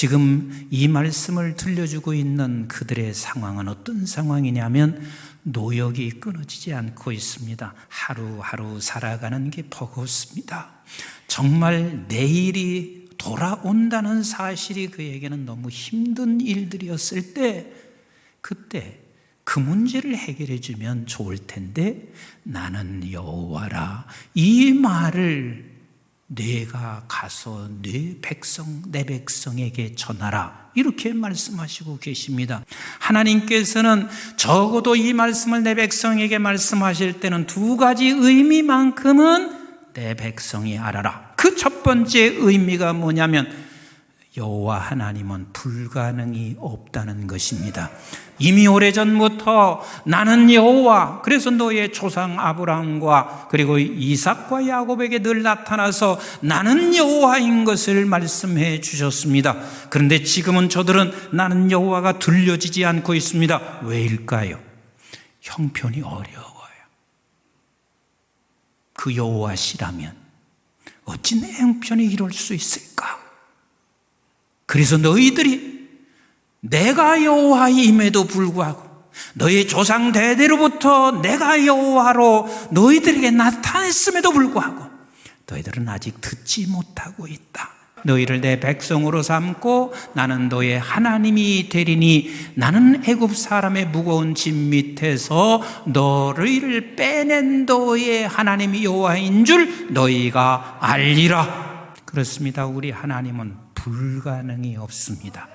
지금 이 말씀을 들려주고 있는 그들의 상황은 어떤 상황이냐면 노역이 끊어지지 않고 있습니다. 하루하루 살아가는 게 버겁습니다. 정말 내일이 돌아온다는 사실이 그에게는 너무 힘든 일들이었을 때 그때 그 문제를 해결해 주면 좋을 텐데 나는 여호와라 이 말을 내가 가서 내 백성 내 백성에게 전하라 이렇게 말씀하시고 계십니다. 하나님께서는 적어도 이 말씀을 내 백성에게 말씀하실 때는 두 가지 의미만큼은 내 백성이 알아라. 그 첫 번째 의미가 뭐냐면 여호와 하나님은 불가능이 없다는 것입니다. 이미 오래전부터 나는 여호와 그래서 너의 조상 아브라함과 그리고 이삭과 야곱에게 늘 나타나서 나는 여호와인 것을 말씀해 주셨습니다. 그런데 지금은 저들은 나는 여호와가 들려지지 않고 있습니다. 왜일까요? 형편이 어려워요. 그 여호와시라면 어찌 내 형편이 이럴 수 있을까? 그래서 너희들이 내가 여호와임에도 불구하고 너희 조상 대대로부터 내가 여호와로 너희들에게 나타냈음에도 불구하고 너희들은 아직 듣지 못하고 있다. 너희를 내 백성으로 삼고 나는 너의 하나님이 되리니 나는 애굽 사람의 무거운 짐 밑에서 너희를 빼낸 너의 하나님이 여호와인 줄 너희가 알리라. 그렇습니다. 우리 하나님은 불가능이 없습니다.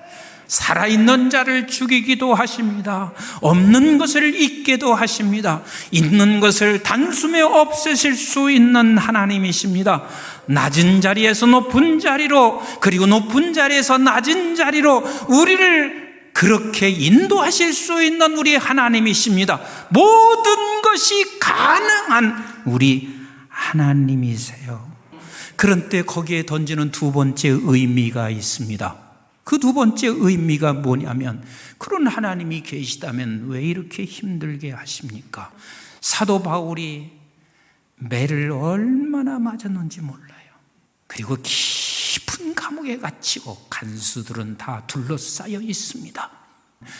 살아있는 자를 죽이기도 하십니다. 없는 것을 잊게도 하십니다. 있는 것을 단숨에 없애실 수 있는 하나님이십니다. 낮은 자리에서 높은 자리로, 그리고 높은 자리에서 낮은 자리로 우리를 그렇게 인도하실 수 있는 우리 하나님이십니다. 모든 것이 가능한 우리 하나님이세요. 그런 때 거기에 던지는 두 번째 의미가 있습니다. 그 두 번째 의미가 뭐냐면 그런 하나님이 계시다면 왜 이렇게 힘들게 하십니까? 사도 바울이 매를 얼마나 맞았는지 몰라요. 그리고 깊은 감옥에 갇히고 간수들은 다 둘러싸여 있습니다.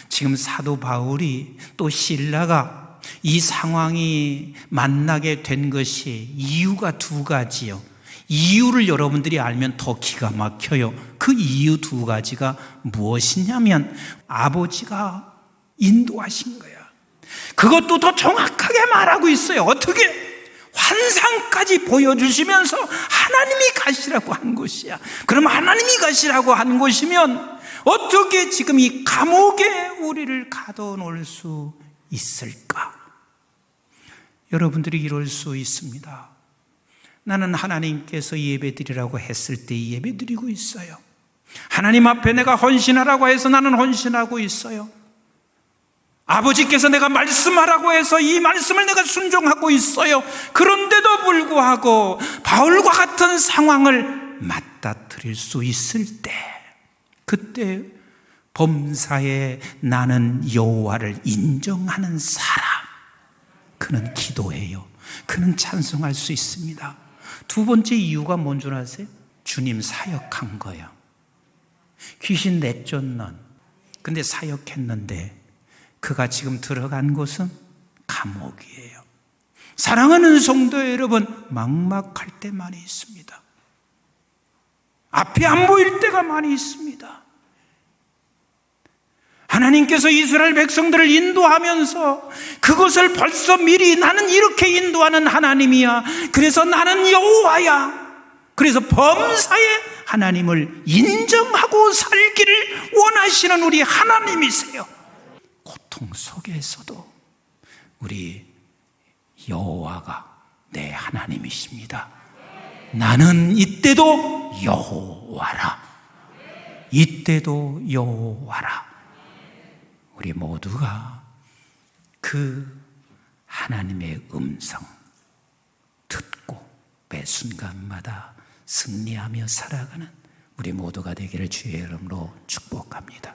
지금 사도 바울이 또 신라가 이 상황이 만나게 된 것이 이유가 두 가지요. 이유를 여러분들이 알면 더 기가 막혀요. 그 이유 두 가지가 무엇이냐면 아버지가 인도하신 거야. 그것도 더 정확하게 말하고 있어요. 어떻게? 환상까지 보여주시면서 하나님이 가시라고 한 것이야. 그럼 하나님이 가시라고 한 것이면 어떻게 지금 이 감옥에 우리를 가둬놓을 수 있을까? 여러분들이 이럴 수 있습니다. 나는 하나님께서 예배드리라고 했을 때 예배드리고 있어요. 하나님 앞에 내가 헌신하라고 해서 나는 헌신하고 있어요. 아버지께서 내가 말씀하라고 해서 이 말씀을 내가 순종하고 있어요. 그런데도 불구하고 바울과 같은 상황을 맞닥뜨릴 수 있을 때, 그때 범사에 나는 여호와를 인정하는 사람, 그는 기도해요. 그는 찬송할 수 있습니다. 두 번째 이유가 뭔 줄 아세요? 주님 사역한 거예요. 귀신 내쫓는. 근데 사역했는데 그가 지금 들어간 곳은 감옥이에요. 사랑하는 성도 여러분, 막막할 때 많이 있습니다. 앞이 안 보일 때가 많이 있습니다. 하나님께서 이스라엘 백성들을 인도하면서 그것을 벌써 미리 나는 이렇게 인도하는 하나님이야. 그래서 나는 여호와야. 그래서 범사에 하나님을 인정하고 살기를 원하시는 우리 하나님이세요. 고통 속에서도 우리 여호와가 내 하나님이십니다. 나는 이때도 여호와라. 이때도 여호와라. 우리 모두가 그 하나님의 음성 듣고 매 순간마다 승리하며 살아가는 우리 모두가 되기를 주의 이름으로 축복합니다.